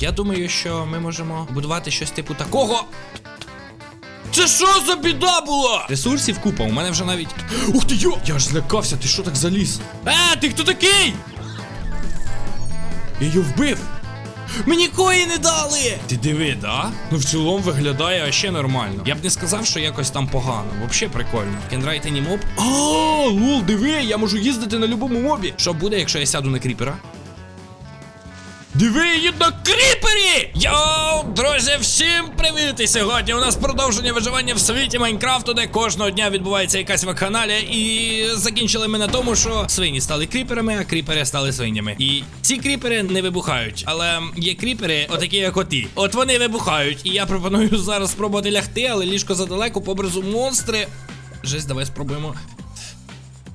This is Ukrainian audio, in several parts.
Я думаю, що ми можемо будувати щось типу такого. Це що за біда була? Ресурсів купа, у мене вже навіть. Ух ти йо! Я ж злякався, ти що так заліз? А, ти хто такий? Я її вбив. Мені кої не дали! Ти диви, да? Ну в цілому виглядає ще нормально. Я б не сказав, що якось там погано. Взагалі прикольно. Кенрайт ані моб. А, лол, диви, я можу їздити на любому мобі. Що буде, якщо я сяду на кріпера? Диви її кріпері! Йоу, друзі, всім привіт! І сьогодні у нас продовження виживання в світі Майнкрафту, де кожного дня відбувається якась вакханалія. І закінчили ми на тому, що свині стали кріперами, а кріпери стали свинями. І ці кріпери не вибухають. Але є кріпери, отакі як оті. От вони вибухають. І я пропоную зараз спробувати лягти, але ліжко задалеко, поблизу монстри. Жесть, давай спробуємо.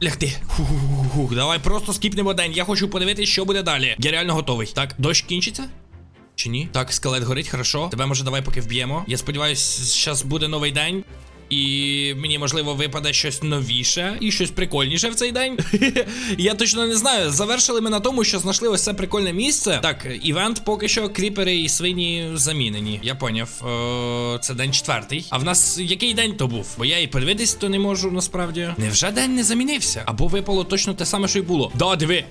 Лягти. Фух, давай просто скіпнемо день. Я хочу подивитися, що буде далі. Я реально готовий. Так, дощ кінчиться? Чи ні? Так, скелет горить, хорошо. Тебе може давай поки вб'ємо. Я сподіваюся, зараз буде новий день. І мені можливо випаде щось новіше і щось прикольніше в цей день. Я точно не знаю. Завершили ми на тому, що знайшли ось це прикольне місце. Так, івент поки що кріпери і свині замінені. Я поняв. Це день четвертий. А в нас який день то був? Бо я і подивитись то не можу насправді. Невже день не замінився? Або випало точно те саме, що й було. Да, диви.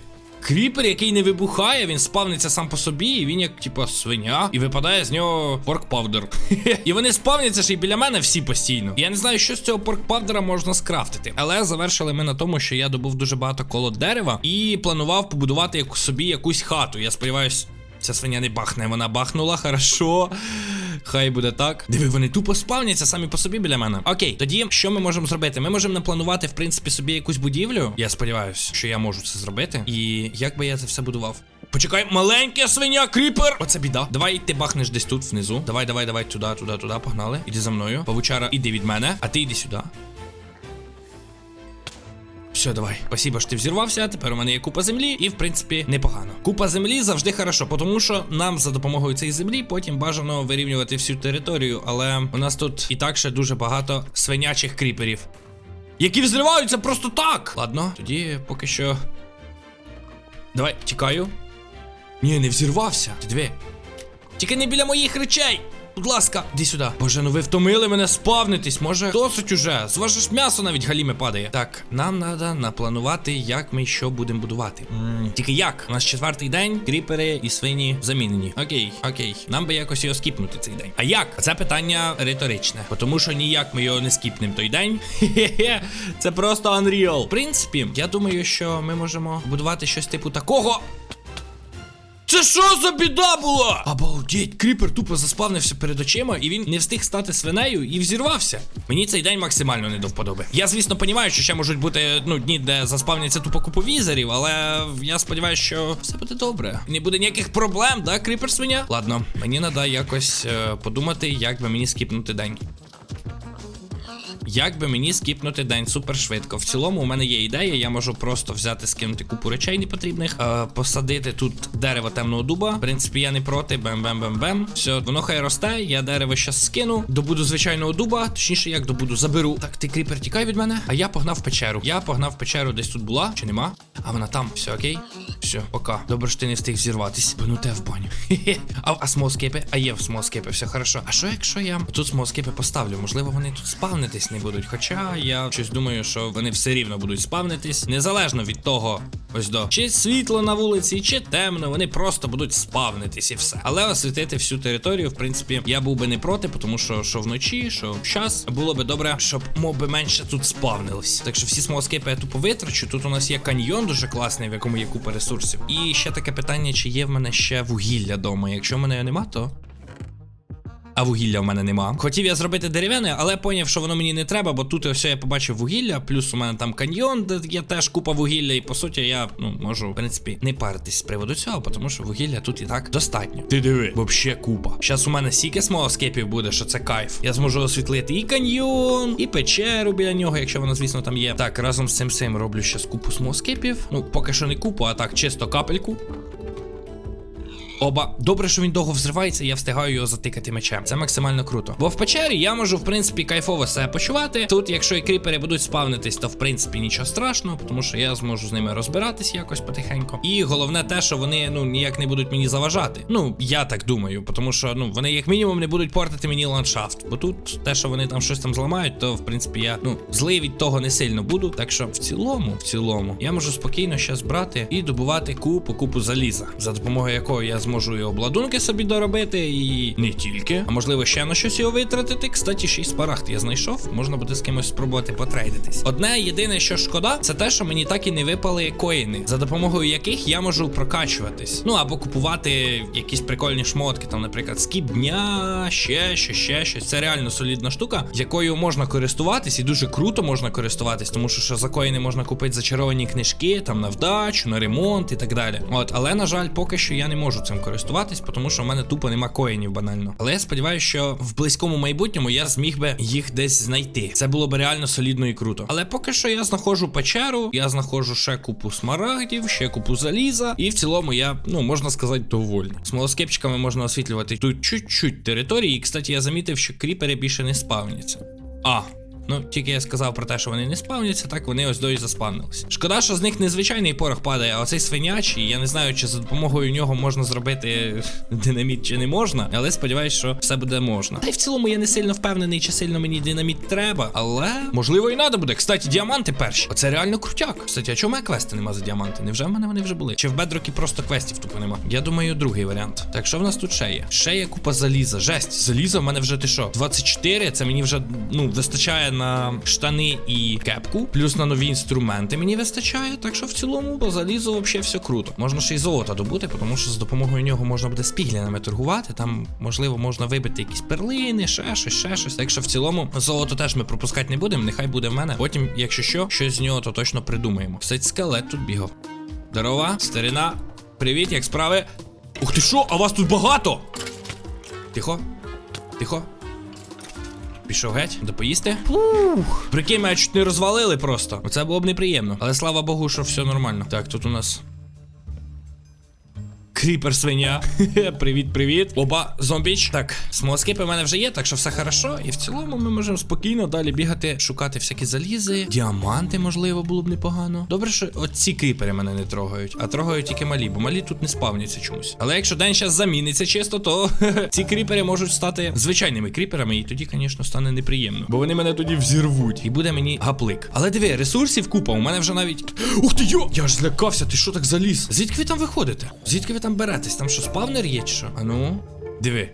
Кріпер, який не вибухає, він спавниться сам по собі, і він як, типа, свиня, і випадає з нього порк павдер. і вони спавняться ще й біля мене всі постійно. Я не знаю, що з цього порк павдера можна скрафтити. Але завершили ми на тому, що я добув дуже багато коло дерева і планував побудувати собі якусь хату. Я сподіваюсь. Ця свиня не бахне, вона бахнула, хорошо. Хай буде так. Диви, вони тупо спавняться самі по собі біля мене. Окей, тоді що ми можемо зробити? Ми можемо напланувати, в принципі, собі якусь будівлю. Я сподіваюся, що я можу це зробити. І як би я це все будував? Почекай, маленька свиня, кріпер! Оце біда. Давай ти бахнеш десь тут внизу. Давай, давай, давай, туди, туди, туди, погнали. Іди за мною. Павучара, іди від мене, а ти йди сюди. Все, давай. Спасибо, що ти взірвався. Тепер у мене є купа землі, і в принципі непогано. Купа землі завжди хорошо, тому що нам за допомогою цієї землі потім бажано вирівнювати всю територію. Але у нас тут і так ще дуже багато свинячих кріперів, які взриваються просто так. Ладно, тоді поки що. Давай, тікаю. Ні, не взірвався. Ти диви. Тільки не біля моїх речей. Будь ласка, іди сюди. Боже, ну ви втомили мене спавнитись. Може, досить уже. З ваше ж м'ясо навіть галіме падає. Так, нам треба напланувати, як ми що будемо будувати. М, Тільки як? У нас четвертий день, кріпери і свині замінені. Окей, окей. Нам би якось його скіпнути цей день. А як? Це питання риторичне. Тому що ніяк ми його не скіпнемо той день. Хе-хе. Це просто Unreal. В принципі, я думаю, що ми можемо будувати щось типу такого. Це що за біда була? Обалдеть, кріпер тупо заспавнився перед очима, і він не встиг стати свинею і взірвався. Мені цей день максимально не до вподоби. Я, звісно, розумію, що ще можуть бути ну, дні, де заспавняться тупо купу візерів, але я сподіваюся, що все буде добре. Не буде ніяких проблем, да, кріпер свиня? Ладно, мені треба якось е, подумати, як би мені скіпнути день. Як би мені скіпнути день супер швидко. В цілому у мене є ідея, я можу просто взяти, скинути купу речей непотрібних, е, посадити тут дерево темного дуба. В принципі, я не проти. Бем-бем-бем-бем. Все, воно хай росте. Я дерево щас скину. Добуду звичайного дуба. Точніше, як добуду, заберу. Так, ти кріпер, тікай від мене. А я погнав в печеру. Я погнав в печеру, десь тут була, чи нема? А вона там. Все окей. Все, пока. Добре, що ти не встиг зірватись. Бо ну те в баню. Хе-хе. А, а смолскейпи? А є в смолскейпи, все хорошо. А що якщо я тут смолскейпи поставлю? Можливо, вони тут спавнитись не будуть. Хоча я щось думаю, що вони все рівно будуть спавнитись, незалежно від того, ось до чи світло на вулиці, чи темно, вони просто будуть спавнитись і все. Але освітити всю територію, в принципі, я був би не проти, тому що що вночі, що час було би добре, щоб моби менше тут спавнились. Так що всі смолскейпи я тупо витрачу. Тут у нас є каньйон дуже класний, в якому є купа ресурсів. І ще таке питання: чи є в мене ще вугілля вдома? Якщо в мене його нема, то. А вугілля в мене нема. Хотів я зробити дерев'яне, але поняв, що воно мені не треба, бо тут ось я побачив вугілля, плюс у мене там каньйон, де є теж купа вугілля, і по суті я ну можу, в принципі, не паритись з приводу цього, тому що вугілля тут і так достатньо. Ти диви, вообще купа. Зараз у мене стільки смолоскепів буде, що це кайф. Я зможу освітлити і каньйон, і печеру біля нього, якщо воно, звісно, там є. Так, разом з цим всім роблю ще купу смолоскепів. Ну, поки що не купу, а так, чисто капельку. Оба, добре, що він довго взривається, і я встигаю його затикати мечем. Це максимально круто. Бо в печері я можу, в принципі, кайфово себе почувати. Тут, якщо і кріпери будуть спавнитись, то в принципі нічого страшного, тому що я зможу з ними розбиратись якось потихеньку. І головне те, що вони ну ніяк не будуть мені заважати. Ну, я так думаю, тому що ну вони як мінімум не будуть портити мені ландшафт. Бо тут те, що вони там щось там зламають, то в принципі я ну злий від того не сильно буду. Так що в цілому, в цілому, я можу спокійно щас брати і добувати купу, купу заліза, за допомогою якого я зможу і обладунки собі доробити, і не тільки, а можливо ще на щось його витратити. Кстати, ще й спарахт я знайшов. Можна буде з кимось спробувати потрейдитись. Одне єдине, що шкода, це те, що мені так і не випали коїни, за допомогою яких я можу прокачуватись. Ну або купувати якісь прикольні шмотки, там, наприклад, скіп дня, ще що, ще щось. Це реально солідна штука, якою можна користуватись, і дуже круто можна користуватись, тому що, що за коїни можна купити зачаровані книжки, там на вдачу, на ремонт і так далі. От, але на жаль, поки що я не можу цим користуватись, тому що в мене тупо нема коїнів банально. Але я сподіваюся, що в близькому майбутньому я зміг би їх десь знайти. Це було б реально солідно і круто. Але поки що я знаходжу печеру, я знаходжу ще купу смарагдів, ще купу заліза, і в цілому я, ну можна сказати, довольний. Смолоскипчиками можна освітлювати тут чуть-чуть території. І, кстати, я замітив, що кріпери більше не спавняться. А, Ну, тільки я сказав про те, що вони не спавняться, так вони ось дої заспавнилися. Шкода, що з них не звичайний порох падає, а оцей свинячий. Я не знаю, чи за допомогою нього можна зробити динаміт чи не можна, але сподіваюсь, що все буде можна. Та й в цілому я не сильно впевнений, чи сильно мені динаміт треба, але можливо і треба буде. Кстати, діаманти перші. Оце реально крутяк. Кстати, а чому квести нема за діаманти? Невже в мене вони вже були? Чи в бедрокі просто квестів тупо нема? Я думаю, другий варіант. Так що в нас тут ще є? Ще є купа заліза. Жесть, заліза в мене вже ти що? 24, це мені вже ну вистачає на штани і кепку, плюс на нові інструменти мені вистачає. Так що в цілому по залізу взагалі все круто. Можна ще й золото добути, тому що з допомогою нього можна буде з піглінами торгувати. Там, можливо, можна вибити якісь перлини, ще щось, ще щось. Так що в цілому золото теж ми пропускати не будемо. Нехай буде в мене. Потім, якщо що, щось з нього, то точно придумаємо. Кстати, скелет тут бігав. Здорова, старина. Привіт, як справи? Ух ти що, а вас тут багато? Тихо, тихо. Пішов геть, допоїсти. Ух. Прикинь, мене чуть не розвалили просто. Оце було б неприємно. Але слава Богу, що все нормально. Так, тут у нас. Кріпер свиня. привіт, привіт. Оба, зомбіч. Так, смолоскипи в мене вже є, так що все хорошо. І в цілому ми можемо спокійно далі бігати, шукати всякі залізи. Діаманти, можливо, було б непогано. Добре, що оці кріпери мене не трогають, а трогають тільки малі, бо малі тут не спавняться чомусь. Але якщо день зараз заміниться чисто, то ці кріпери можуть стати звичайними кріперами, і тоді, звісно, стане неприємно. Бо вони мене тоді взірвуть. І буде мені гаплик. Але диви, ресурсів купа. У мене вже навіть. Ух ти йо! Я ж злякався, ти що так заліз? Звідки ви там виходите? Звідки ви там беретесь? Там що, спавнер є чи що? А ну, диви.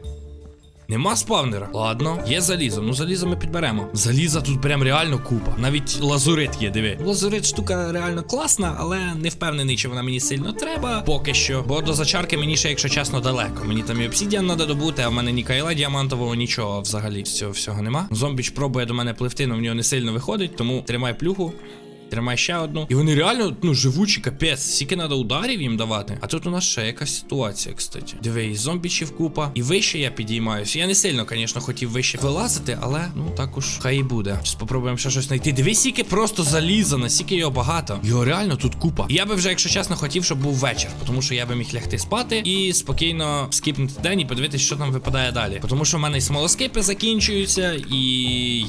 Нема спавнера. Ладно, є залізо. Ну залізо ми підберемо. Заліза тут прям реально купа. Навіть лазурит є, диви. Лазурит штука реально класна, але не впевнений, чи вона мені сильно треба. Поки що. Бо до зачарки мені ще, якщо чесно, далеко. Мені там і обсідіан треба добути, а в мене ні кайла діамантового, нічого взагалі з цього всього нема. Зомбіч пробує до мене пливти, але в нього не сильно виходить, тому тримай плюху. Тримай ще одну. І вони реально, ну, живучі, капець. Скільки треба ударів їм давати. А тут у нас ще якась ситуація, кстати. Диви, і зомбічів купа. І вище я підіймаюсь. Я не сильно, звісно, хотів вище вилазити, але ну також хай і буде. Зараз спробуємо ще щось знайти. Диви, скільки просто заліза, наскільки його багато. Його реально тут купа. Я би вже, якщо чесно, хотів, щоб був вечір, тому що я би міг лягти спати і спокійно скіпнути день і подивитися, що там випадає далі. Тому що в мене і смолоскипи закінчуються, і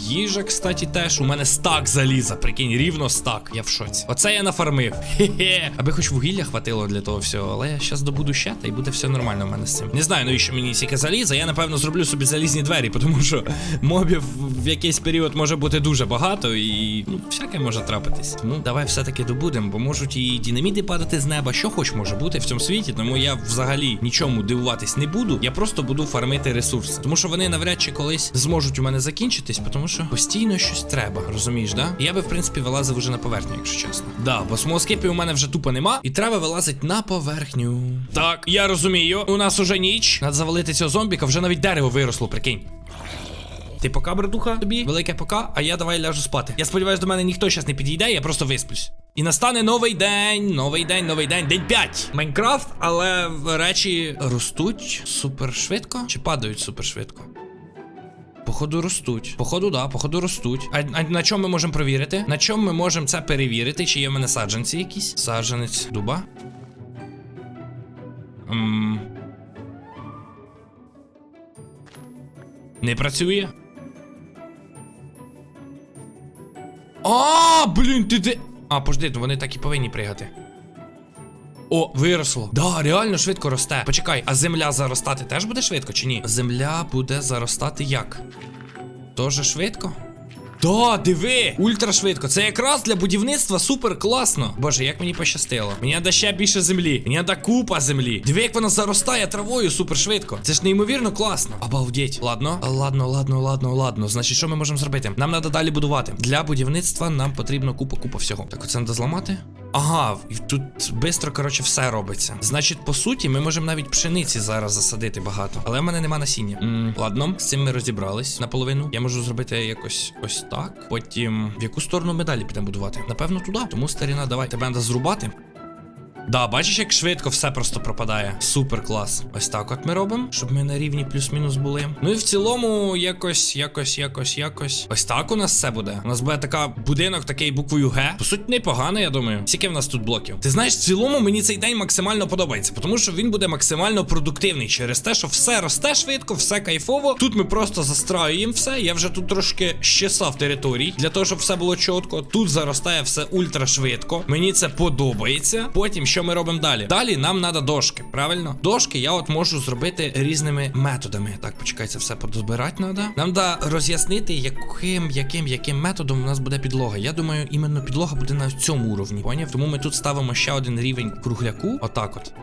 їжа, кстати, теж. У мене стак заліза. Прикинь, рівно стак. Я в шоці. Оце я нафармив. Хе-хе. Аби хоч вугілля хватило для того всього, але я зараз добуду ще, та і буде все нормально в мене з цим. Не знаю, навіщо мені стільки заліза. Я напевно зроблю собі залізні двері, тому що мобів в якийсь період може бути дуже багато і ну, всяке може трапитись. Тому давай все-таки добудемо, бо можуть і динаміти падати з неба, що хоч може бути в цьому світі. Тому я взагалі нічому дивуватись не буду. Я просто буду фармити ресурси. Тому що вони навряд чи колись зможуть у мене закінчитись, тому що постійно щось треба, розумієш, да? Я би, в принципі, вилазив уже на поверхню, якщо чесно. Да, бо смолоскипів у мене вже тупо нема, і треба вилазити на поверхню. Так, я розумію. У нас уже ніч. Надо завалити цього зомбіка, вже навіть дерево виросло, прикинь. Ти пока, братуха, тобі велике пока, а я давай ляжу спати. Я сподіваюся, до мене ніхто зараз не підійде, я просто висплюсь. І настане новий день, новий день, новий день, день 5. Майнкрафт, але речі ростуть супер швидко чи падають супер швидко? походу ростуть. Походу, да, походу ростуть. А, а на чому ми можемо провірити? На чому ми можемо це перевірити? Чи є в мене саджанці якісь? Саджанець дуба? М Не працює. А, блін, ти де. А, пожди, вони так і повинні пригати. О, виросло. Да, реально швидко росте. Почекай, а земля заростати теж буде швидко чи ні? Земля буде заростати як? Тоже швидко? Да, диви! Ультра швидко. Це якраз для будівництва супер класно. Боже, як мені пощастило. Мені треба ще більше землі. Мені треба купа землі. Диви, як вона заростає травою супер швидко. Це ж неймовірно класно. Обалдеть. Ладно, ладно, ладно, ладно, ладно. Значить, що ми можемо зробити? Нам треба далі будувати. Для будівництва нам потрібно купа-купа всього. Так, оце треба зламати. Ага, і тут швидко, коротше, все робиться. Значить, по суті, ми можемо навіть пшениці зараз засадити багато. Але в мене нема насіння. м ладно, з цим ми розібрались наполовину. Я можу зробити якось ось так. Потім в яку сторону ми далі підемо будувати? Напевно, туди. Тому старіна, давай. Тебе треба зрубати. Да, бачиш, як швидко все просто пропадає. Супер клас. Ось так от ми робимо, щоб ми на рівні плюс-мінус були. Ну і в цілому, якось, якось, якось, якось. Ось так у нас все буде. У нас буде така будинок, такий буквою Г. По суті, непогано, я думаю. Скільки в нас тут блоків? Ти знаєш, в цілому мені цей день максимально подобається, тому що він буде максимально продуктивний через те, що все росте швидко, все кайфово. Тут ми просто застраюємо все. Я вже тут трошки щесав територій для того, щоб все було чітко. Тут заростає все ультра швидко. Мені це подобається. Потім що ми робимо далі? Далі нам треба дошки, правильно? Дошки я от можу зробити різними методами. Так, почекай, все подозбирати треба. Нам треба роз'яснити, яким, яким, яким методом у нас буде підлога. Я думаю, іменно підлога буде на цьому уровні. Поняв? Тому ми тут ставимо ще один рівень кругляку. Отак от.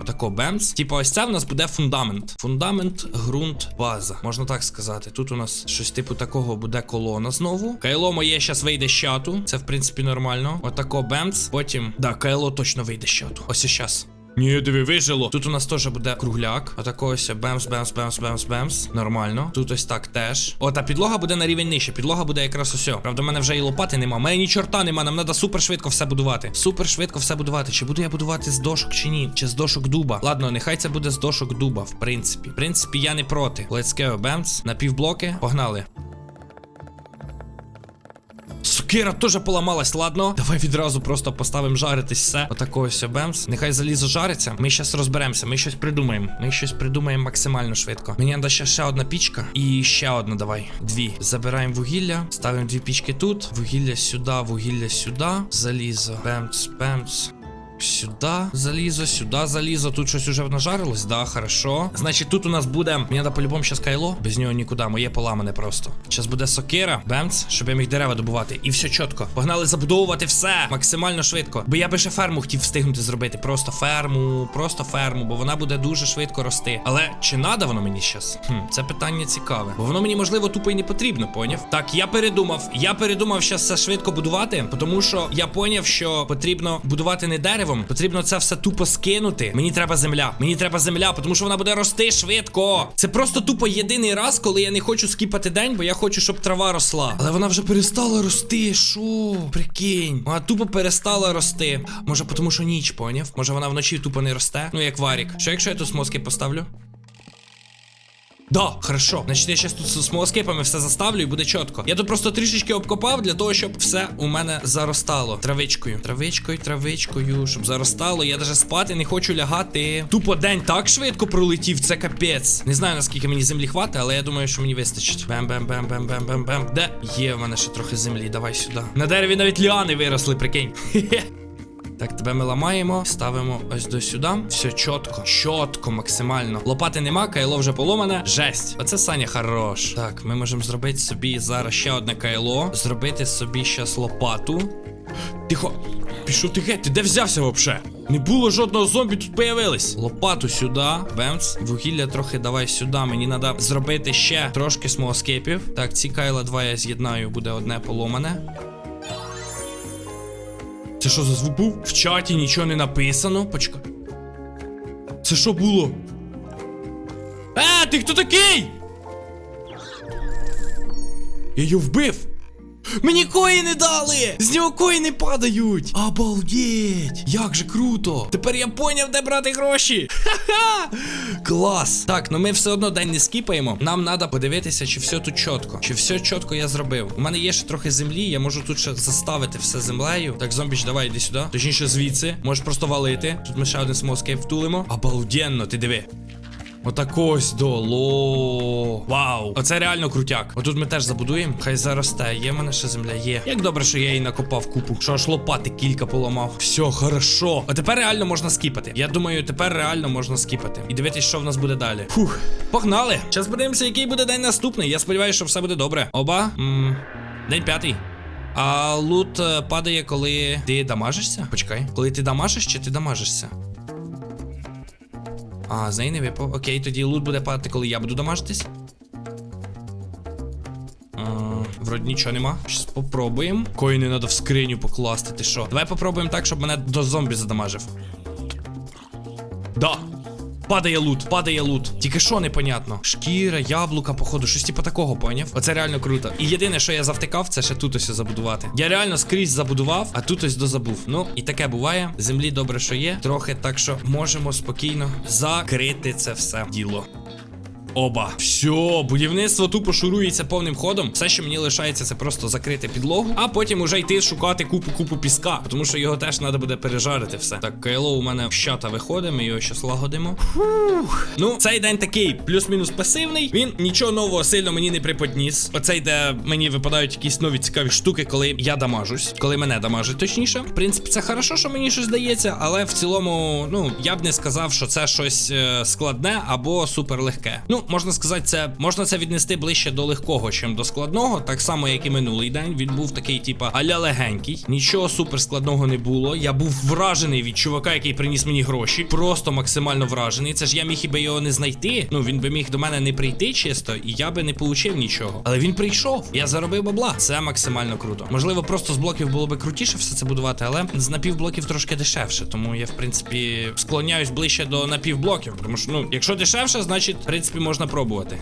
Отако бемс. Типа, ось це в нас буде фундамент. Фундамент, ґрунт, база. Можна так сказати. Тут у нас щось типу такого буде колона знову. Кайло моє щас вийде з чату. Це в принципі нормально. Отако бемс. Потім. Да, кайло точно вийде з чату. Ось і щас. Ні, диви, вижило. Тут у нас теж буде кругляк. Отако ось бемс, бемс, бемс, бемс, бемс. Нормально. Тут ось так теж. О, та підлога буде на рівень нижче. Підлога буде якраз ось. Правда, в мене вже і лопати нема. У мене ні чорта нема. Нам треба супер швидко все будувати. Супер швидко все будувати. Чи буду я будувати з дошок чи ні? Чи з дошок дуба? Ладно, нехай це буде з дошок дуба, в принципі. В принципі, я не проти. Let's go, бемс. На півблоки. Погнали. Сокира теж поламалась, ладно. Давай відразу просто поставимо жаритись все. Отако ось бемс. Нехай залізо жариться. Ми щас розберемося, ми щось придумаємо. Ми щось придумаємо максимально швидко. Мені треба ще ще одна пічка. І ще одна, давай. Дві. Забираємо вугілля, ставимо дві пічки тут. Вугілля сюди, вугілля сюди. Залізо. Бемц, бемц. Сюди залізо, сюди залізо. Тут щось уже нажарилось, да, хорошо. Значить, тут у нас буде. Мені треба по-любому щас кайло. Без нього нікуди, моє поламане просто. Щас буде сокира, бемц, щоб я міг дерева добувати. І все чітко. Погнали забудовувати все максимально швидко. Бо я би ще ферму хотів встигнути зробити. Просто ферму, просто ферму, бо вона буде дуже швидко рости. Але чи надо воно мені щас? Хм, це питання цікаве. Бо воно мені можливо тупо і не потрібно, поняв? Так, я передумав. Я передумав щас все швидко будувати, тому що я поняв, що потрібно будувати не деревом. Потрібно це все тупо скинути. Мені треба земля. Мені треба земля, тому що вона буде рости швидко. Це просто тупо єдиний раз, коли я не хочу скіпати день, бо я хочу, щоб трава росла. Але вона вже перестала рости. Шо? Прикинь. Вона тупо перестала рости. Може, тому що ніч, поняв? Може вона вночі тупо не росте? Ну як варік. Що якщо я тут смоски поставлю? Да, хорошо. Значить, я зараз тут з смолоскипами все заставлю і буде чітко. Я тут просто трішечки обкопав для того, щоб все у мене заростало. Травичкою. Травичкою, травичкою, щоб заростало. Я навіть спати не хочу лягати. Тупо день так швидко пролетів, це капець. Не знаю, наскільки мені землі хватить, але я думаю, що мені вистачить. Бем-бем-бем-бем-бем-бем-бем. Де? Є в мене ще трохи землі. Давай сюди. На дереві навіть ліани виросли, прикинь. Так, тебе ми ламаємо, ставимо ось до сюди. Все чітко, чітко, максимально. Лопати нема, кайло вже поломане. Жесть. Оце Саня хорош. Так, ми можемо зробити собі зараз ще одне кайло. Зробити собі щас лопату. Тихо. Пішов ти геть, ти де взявся вообще? Не було жодного зомбі, тут появились. Лопату сюди. Бемц. Вугілля трохи давай сюди. Мені треба зробити ще трошки смолоскипів. Так, ці кайла два я з'єднаю, буде одне поломане. Це що за звук був? В чаті нічого не написано. Почекай. Це що було? Е, ти хто такий? Я його вбив. Мені коїни дали! З нього коїни падають! Обалдеть! Як же круто! Тепер я поняв, де брати гроші! Ха-ха! Клас! Так, ну ми все одно день не скіпаємо. Нам треба подивитися, чи все тут чітко. Чи все чітко я зробив. У мене є ще трохи землі, я можу тут ще заставити все землею. Так, зомбіч, давай йди сюди. Точніше, звідси. Можеш просто валити. Тут ми ще один смоскейп втулимо. Обалденно, ти диви. Отак ось до ло. Вау. Оце реально крутяк. Отут ми теж забудуємо. Хай заросте. Є в мене ще земля, є. Як добре, що я її накопав купу. Що аж лопати кілька поламав. Все, хорошо. А тепер реально можна скіпати. Я думаю, тепер реально можна скіпати. І дивитись, що в нас буде далі. Фух. Погнали. Зараз подивимося, який буде день наступний. Я сподіваюся, що все буде добре. Оба. м день п'ятий. А лут е, падає, коли ти дамажишся? Почекай. Коли ти дамажиш чи ти дамажишся? А, з неї не випав. Окей, тоді лут буде падати, коли я буду дамажитись. Вроді нічого нема. Щас попробуємо. Коїни треба в скриню покласти. Ти що? Давай попробуємо так, щоб мене до зомбі задамажив. Да. Падає лут, падає лут. Тільки що непонятно. Шкіра, яблука, походу, щось типу такого, поняв? Оце реально круто. І єдине, що я завтикав, це ще тут ось забудувати. Я реально скрізь забудував, а тут ось дозабув. Ну, і таке буває. Землі добре, що є. Трохи так, що можемо спокійно закрити це все діло. Оба. Все, будівництво тупо шурується повним ходом. Все, що мені лишається, це просто закрити підлогу, а потім уже йти шукати купу-купу піска, тому що його теж треба буде пережарити все. Так, кайло у мене в щата виходить, ми його щас лагодимо. Фух. Ну, цей день такий, плюс-мінус пасивний. Він нічого нового сильно мені не приподніс. Оцей, де мені випадають якісь нові цікаві штуки, коли я дамажусь, коли мене дамажить, точніше. В принципі, це хорошо, що мені щось здається, але в цілому, ну, я б не сказав, що це щось е, складне або суперлегке. Ну, можна сказати, це можна це віднести ближче до легкого, чим до складного. Так само, як і минулий день. Він був такий, типа, аля легенький. Нічого супер складного не було. Я був вражений від чувака, який приніс мені гроші. Просто максимально вражений. Це ж я міг хіба його не знайти. Ну він би міг до мене не прийти чисто, і я би не получив нічого. Але він прийшов. Я заробив бабла. Це максимально круто. Можливо, просто з блоків було би крутіше все це будувати, але з напівблоків трошки дешевше. Тому я, в принципі, склоняюсь ближче до напівблоків. Тому що, ну, якщо дешевше, значить, в принципі, можна пробувати.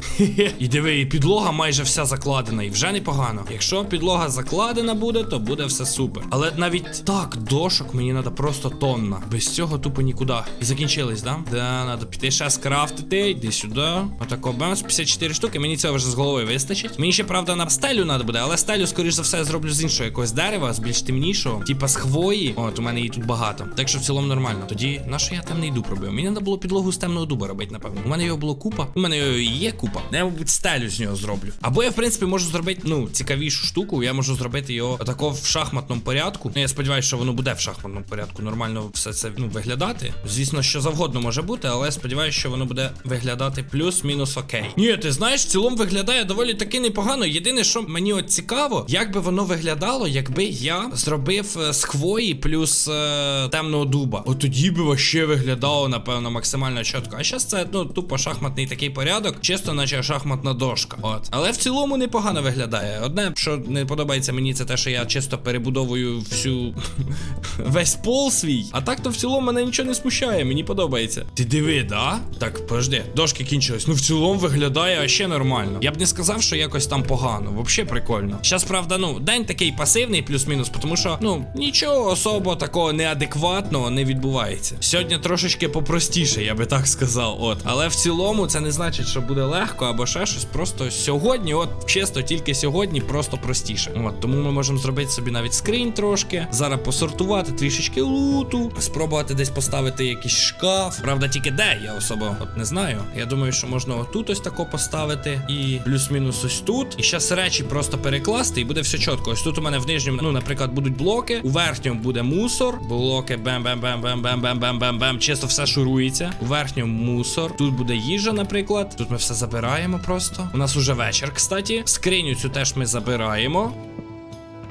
І диви, і підлога майже вся закладена, і вже непогано. Якщо підлога закладена буде, то буде все супер. Але навіть так, дошок мені треба просто тонна. Без цього тупо нікуди. І закінчились, да? Да, треба піти ще скрафтити, йди сюди. Отако бемс, 54 штуки. Мені цього вже з головою вистачить. Мені ще, правда, на стелю треба буде, але стелю, скоріш за все, зроблю з іншого якогось дерева, з більш темнішого, типа з хвої. От, у мене її тут багато. Так що в цілому нормально. Тоді на що я темний дуб робив? Мені треба було підлогу з темного дуба робити, напевно. У мене його було купа. У мене його є купа. Я, мабуть, стелю з нього зроблю. Або я, в принципі, можу зробити, ну, цікавішу штуку. Я можу зробити його отако в шахматному порядку. Ну, я сподіваюся, що воно буде в шахматному порядку. Нормально все це ну, виглядати. Звісно, що завгодно може бути, але я сподіваюся, що воно буде виглядати плюс-мінус окей. Ні, ти знаєш, в цілому виглядає доволі таки непогано. Єдине, що мені от цікаво, як би воно виглядало, якби я зробив е, з хвої плюс е, темного дуба. От тоді би вообще виглядало, напевно, максимально чітко. А зараз це ну тупо шахматний такий порядок, чисто наче шахматна дошка. От. Але в цілому непогано виглядає. Одне, що не подобається мені, це те, що я чисто перебудовую всю весь пол свій. А так то в цілому мене нічого не смущає, мені подобається. Ти диви, да? Так, подожди, дошки кінчились. Ну в цілому виглядає ще нормально. Я б не сказав, що якось там погано. Вообще прикольно. Щас, правда, ну, день такий пасивний, плюс-мінус, тому що, ну, нічого особо такого неадекватного не відбувається. Сьогодні трошечки попростіше, я би так сказав. От. Але в цілому це не значить, що буде легко або ще щось. Просто сьогодні, от чисто тільки сьогодні, просто простіше. От тому ми можемо зробити собі навіть скринь трошки. Зараз посортувати трішечки луту, спробувати десь поставити якийсь шкаф. Правда, тільки де я особо от не знаю. Я думаю, що можна отут ось тако поставити, і плюс-мінус ось тут. І зараз речі просто перекласти, і буде все чітко. Ось тут у мене в нижньому, ну, наприклад, будуть блоки, у верхньому буде мусор. Блоки бем бем бем бем бем бем бем бем бем Чисто все шурується. У верхньому мусор. Тут буде їжа, наприклад. Тут ми все забираємо просто. У нас уже вечір, кстати. Скриню цю теж ми забираємо.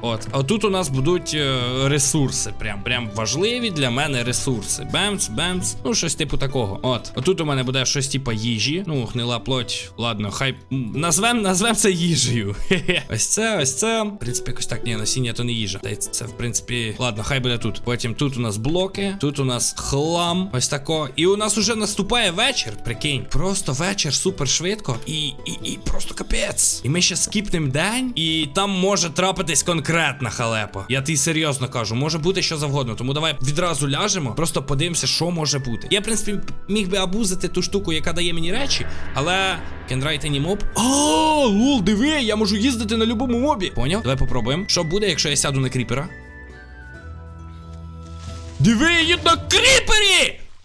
От, а тут у нас будуть е, ресурси. Прям прям важливі для мене ресурси. Бемц, бемц. Ну, щось типу такого. От. Отут у мене буде щось типу їжі. Ну, гнила плоть. Ладно, хай назвем, назвем це їжею. Ось це, ось це. В принципі, якось так, ні, насіння то не їжа. Та це, в принципі, ладно, хай буде тут. Потім тут у нас блоки, тут у нас хлам. Ось тако. І у нас уже наступає вечір. Прикинь. Просто вечір супер швидко. І, і, і просто капець. І ми ще скіпнем день, і там може трапитись конкретна халепа. Я тобі серйозно кажу, може бути що завгодно. Тому давай відразу ляжемо, просто подивимося, що може бути. Я, в принципі, міг би абузити ту штуку, яка дає мені речі, але. Кендрайт ані моб. А, лол, диви, я можу їздити на любому мобі. Поняв? Давай попробуємо. Що буде, якщо я сяду на кріпера? Диви, їду на кріпері!